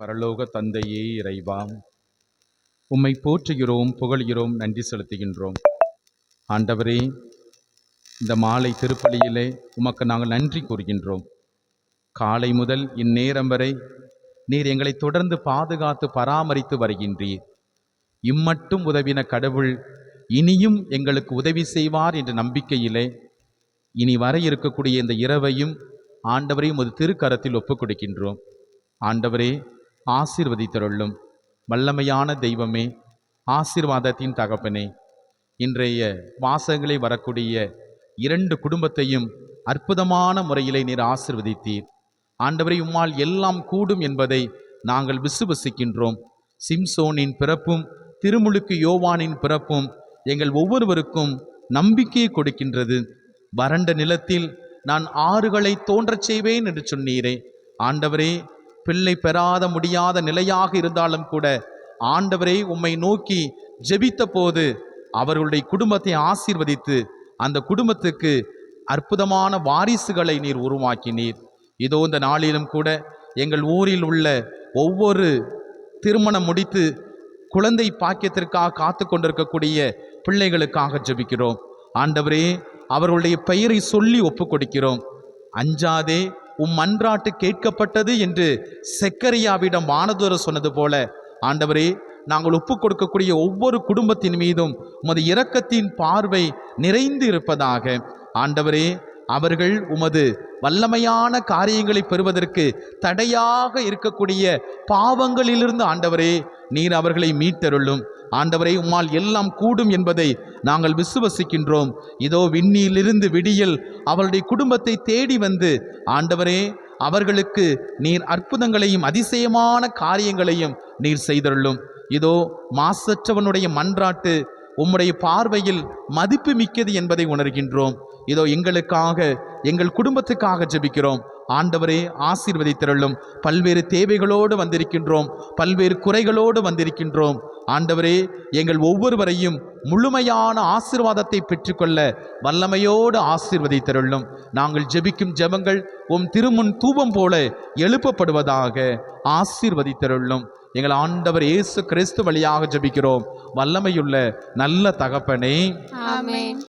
பரலோக தந்தையே இறைவாம். உம்மை போற்றுகிறோம் புகழ்கிறோம் நன்றி செலுத்துகின்றோம். ஆண்டவரே இந்த மாலை திருப்பலியிலே உமக்கு நாங்கள் நன்றி கூறுகின்றோம். காலை முதல் இந்நேரம் வரை நீர் எங்களை தொடர்ந்து பாதுகாத்து பராமரித்து வருகின்றீர். இம்மட்டும் உதவின கடவுள் இனியும் எங்களுக்கு உதவி செய்வார் என்ற நம்பிக்கையிலே இனி வர இருக்கக்கூடிய இந்த இரவையும் ஆண்டவரையும் ஒரு திருக்கரத்தில் ஒப்புக் கொடுக்கின்றோம் ஆண்டவரே ஆசீர்வதித்தருளும். வல்லமையான தெய்வமே ஆசீர்வாதத்தின் தகப்பனே இன்றைய வாசங்களை வரக்கூடிய இரண்டு குடும்பத்தையும் அற்புதமான முறையிலே நீர் ஆசிர்வதித்தீர். ஆண்டவரை உம்மால் எல்லாம் கூடும் என்பதை நாங்கள் விசுவசிக்கின்றோம். சிம்சோனின் பிறப்பும் திருமுழுக்கு யோவானின் பிறப்பும் எங்கள் ஒவ்வொருவருக்கும் நம்பிக்கையை கொடுக்கின்றது. வறண்ட நிலத்தில் நான் ஆறுகளை தோன்றச் செய்வேன் என்று சொன்னீரே. ஆண்டவரே பிள்ளை பெறாத முடியாத நிலையாக இருந்தாலும் கூட ஆண்டவரே உம்மை நோக்கி ஜெபித்த போது அவர்களுடைய குடும்பத்தை ஆசீர்வதித்து அந்த குடும்பத்துக்கு அற்புதமான வாரிசுகளை நீர் உருவாக்கினீர். இதோ இந்த நாளிலும் கூட எங்கள் ஊரில் உள்ள ஒவ்வொரு திருமணம் முடித்து குழந்தை பாக்கியத்திற்காக காத்து கொண்டிருக்கக்கூடிய பிள்ளைகளுக்காக ஜெபிக்கிறோம். ஆண்டவரே அவர்களுடைய பெயரை சொல்லி ஒப்பு கொடுக்கிறோம் அஞ்சாதே உம் மன்றாட்டு கேட்கப்பட்டது என்று செக்கரியாவிடம் வானதூர சொன்னது போல ஆண்டவரே நாங்கள் ஒப்புக் கொடுக்கக்கூடிய ஒவ்வொரு குடும்பத்தின் மீதும் உமது இரக்கத்தின் பார்வை நிறைந்து இருப்பதாக. ஆண்டவரே அவர்கள் உமது வல்லமையான காரியங்களை பெறுவதற்கு தடையாக இருக்கக்கூடிய பாவங்களிலிருந்து ஆண்டவரே நீர் அவர்களை மீட்டருளும். ஆண்டவரே உம்மால் எல்லாம் கூடும் என்பதை நாங்கள் விசுவசிக்கின்றோம். இதோ விண்ணிலிருந்து விடியல் அவளுடைய குடும்பத்தை தேடி வந்து ஆண்டவரே அவர்களுக்கு நீர் அற்புதங்களையும் அதிசயமான காரியங்களையும் நீர் செய்தருளும். இதோ மாசற்றவனுடைய மன்றாட்டு உம்முடைய பார்வையில் மதிப்பு மிக்கது என்பதை உணர்கின்றோம். இதோ எங்களுக்காக எங்கள் குடும்பத்துக்காக ஜெபிக்கிறோம். ஆண்டவரே ஆசீர்வதித்திரளும். பல்வேறு தேவைகளோடு வந்திருக்கின்றோம். பல்வேறு குறைகளோடு வந்திருக்கின்றோம். ஆண்டவரே எங்கள் ஒவ்வொருவரையும் முழுமையான ஆசீர்வாதத்தை பெற்றுக்கொள்ள வல்லமையோடு ஆசீர்வதித்திரளும். நாங்கள் ஜெபிக்கும் ஜெபங்கள் உம் திருமுன் தூபம் போல எழுப்பப்படுவதாக ஆசீர்வதித்திரளும். எங்கள் ஆண்டவர் இயேசு கிறிஸ்து வழியாக ஜெபிக்கிறோம். வல்லமையுள்ள நல்ல தகப்பனே.